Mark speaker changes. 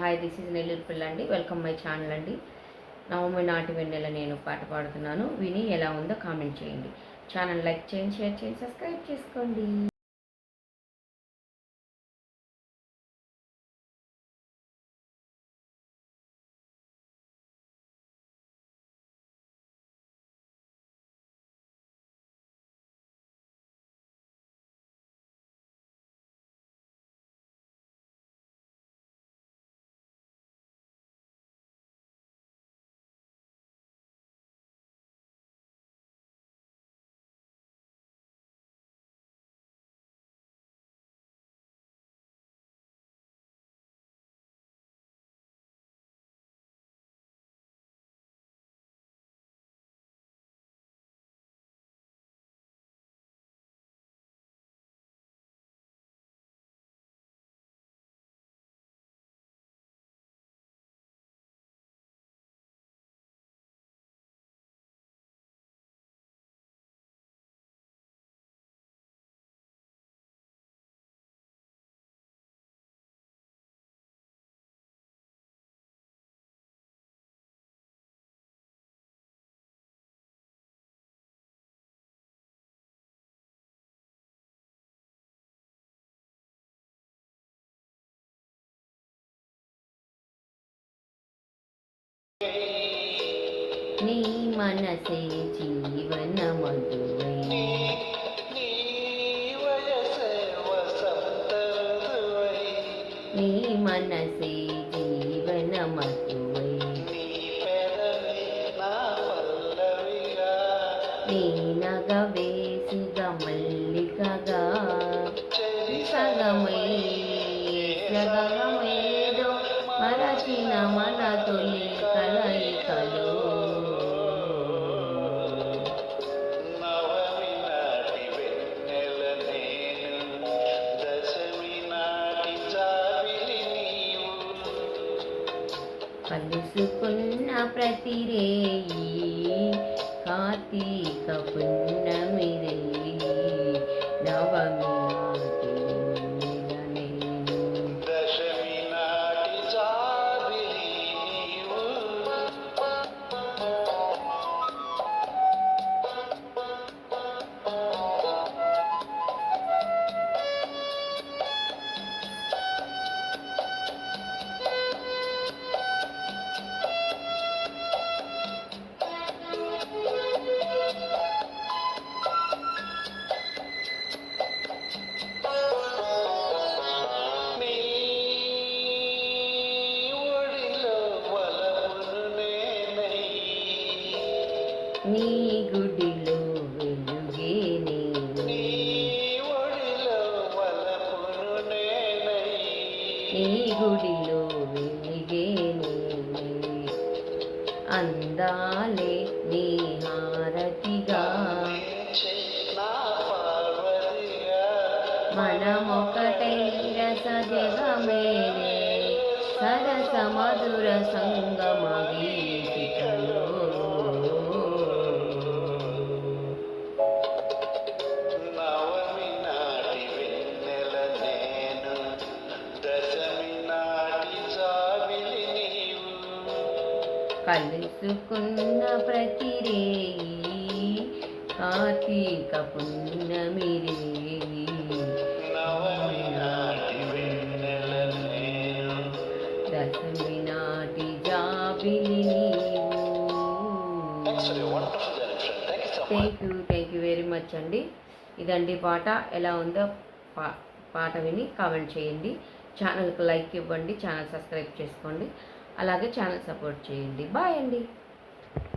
Speaker 1: Hi this is Nellore పిల్ల అండి. Welcome my channel అండి. నవమి నాటి వెన్నెల నేను పాట పాడుతున్నాను. విని ఎలా ఉందో కామెంట్ చేయండి. ఛానల్ లైక్ చేయండి షేర్ చేయండి సబ్స్క్రైబ్ చేసుకోండి. మనసే జీవన మధువై నీ మనసే జీవన మధువై నీ నగవే వేసిగ మల్లికగా సగమై జగమేదో మరచిన మన తొలి కలయికలో కలుసుకున్న ప్రతిరేయి కార్తీక పుణ్య నీ గుడిలో వెలుగే నేను. నీ గుడిలో వెలిగే నేనే. అందాలే నీ హారతిగా. మనమొకటై రస జగమేనే సరస మధుర సంగమ గీతికలో కలుసుకున్న ప్రతి రేయి కార్తీక
Speaker 2: నేను
Speaker 1: దశమి నాటి జాబిలి thank you thank you very much అండి. ఇదండి పాట. ఎలా ఉందో పా పాట విని కామెంట్ చేయండి. ఛానల్కి లైక్ ఇవ్వండి. ఛానల్ సబ్స్క్రైబ్ చేసుకోండి. అలాగే ఛానల్ సపోర్ట్ చేయండి. బాయ్ అండి.